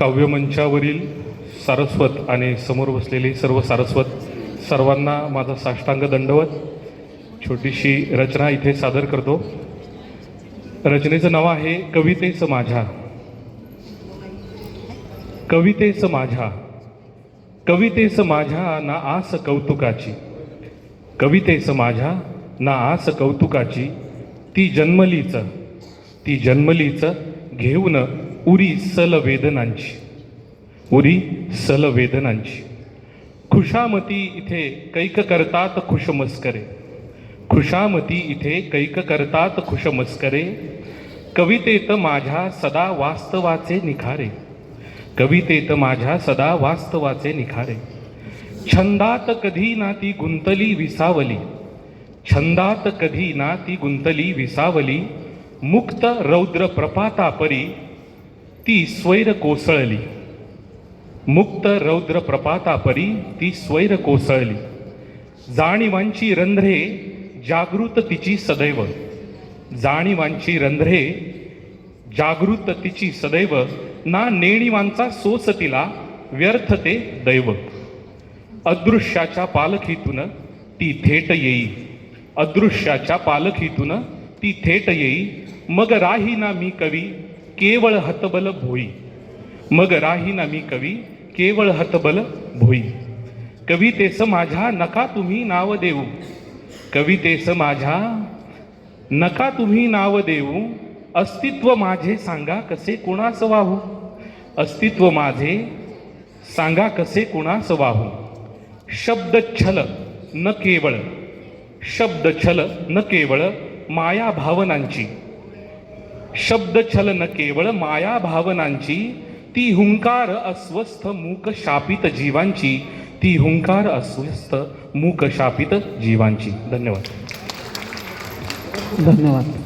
काव्यमंचावरील सारस्वत आणि समोर बसलेली सर्व सारस्वत सर्वांना माझा साष्टांग दंडवत छोटीशी रचना इथे सादर करतो. रचनेचं नाव आहे कवितेचं माझ्या. कवितेचं माझ्या. कवितेचं माझ्या ना आस कौतुकाची. कवितेचं माझ्या ना आस कौतुकाची. ती जन्मलीच. ती जन्मलीच घेऊन उरी सल वेदनांची उरी सल वेदनांची खुशामती इथे कैक करतात खुशमस्करे. खुशामती इथे कैक करतात खुशमस्करे. कवितेत माझ्या सदा वास्तवाचे निखारे. कवितेत माझ्या सदा वास्तवाचे निखारे. छंदात कधी ना ती गुंतली विसावली. छंदात कधी ना ती गुंतली विसावली. मुक्त रौद्र प्रपातापरी ती स्वैर कोसळली. मुक्त रौद्र प्रपातापरी ती स्वैर कोसळली. जाणीवांची रंध्रे जागृत तिची सदैव. जाणीवांची रंध्रे जागृत तिची सदैव. ना नेणीवांचा सोस तिला व्यर्थ ते दैव. अदृश्याच्या पालखीतून ती थेट येई. अदृश्याच्या पालखीतून ती थेट येई. मग राही ना मी कवी केवळ हतबल भोई मग राही ना मी कवी केवळ हतबल भोई कवितेस माझ्या नका तुम्ही नाव देऊ कवितेस माझ्या नका तुम्ही नाव देऊ अस्तित्व माझे सांगा कसे कुणास वाहू अस्तित्व माझे सांगा कसे कुणास वाहू शब्द छल न केवळ शब्द छल न केवळ माया भावनांची शब्द छलन केवळ माया भावनांची ती हुंकार अस्वस्थ मूक शापित जीवांची ती हुंकार अस्वस्थ मूक शापित जीवांची. धन्यवाद. धन्यवाद.